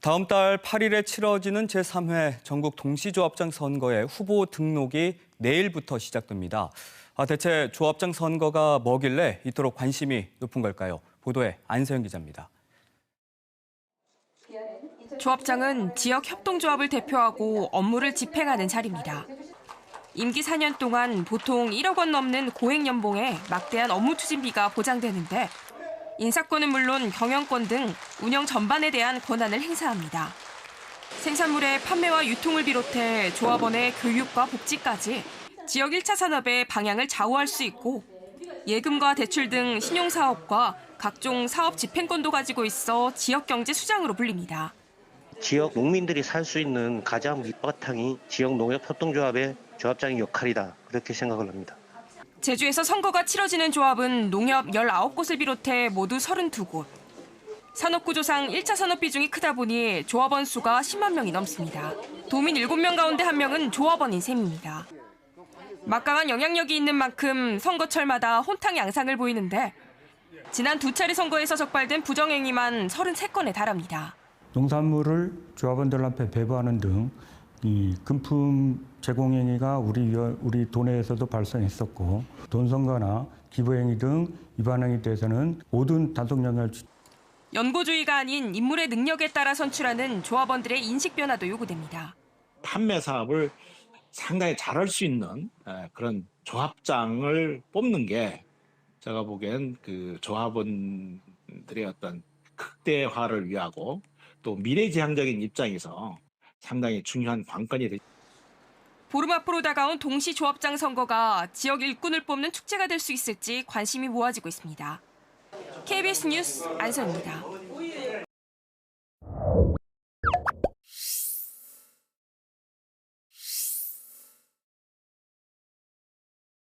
다음 달 8일에 치러지는 제3회 전국 동시조합장 선거의 후보 등록이 내일부터 시작됩니다. 아, 대체 조합장 선거가 뭐길래 이토록 관심이 높은 걸까요? 보도에 안서영 기자입니다. 조합장은 지역 협동조합을 대표하고 업무를 집행하는 자리입니다. 임기 4년 동안 보통 1억 원 넘는 고액 연봉에 막대한 업무 추진비가 보장되는데 인사권은 물론 경영권 등 운영 전반에 대한 권한을 행사합니다. 생산물의 판매와 유통을 비롯해 조합원의 교육과 복지까지 지역 1차 산업의 방향을 좌우할 수 있고 예금과 대출 등 신용사업과 각종 사업 집행권도 가지고 있어 지역 경제 수장으로 불립니다. 지역 농민들이 살 수 있는 가장 밑바탕이 지역 농협 협동조합의 조합장의 역할이다. 그렇게 생각을 합니다. 제주에서 선거가 치러지는 조합은 농협 19곳을 비롯해 모두 32곳. 산업구조상 1차 산업 비중이 크다 보니 조합원 수가 10만 명이 넘습니다. 도민 7명 가운데 1명은 조합원인 셈입니다. 막강한 영향력이 있는 만큼 선거철마다 혼탕 양상을 보이는데 지난 두 차례 선거에서 적발된 부정행위만 33건에 달합니다. 농산물을 조합원들한테 배부하는 등 이 금품 제공 행위가 우리 우리 도내에서도 발생했었고 돈선거나 기부 행위 등 위반 행위에 대해서는 모든 단속 영향을 주- 연고주의가 아닌 인물의 능력에 따라 선출하는 조합원들의 인식 변화도 요구됩니다. 판매 사업을 상당히 잘할 수 있는 에, 그런 조합장을 뽑는 게 제가 보기엔 그 조합원들의 어떤 극대화를 위하고 또 미래지향적인 입장에서 상당히 중요한 관건이 되 보름 앞으로 다가온 동시 조합장 선거가 지역 일꾼을 뽑는 축제가 될 수 있을지 관심이 모아지고 있습니다. KBS 뉴스 안선입니다.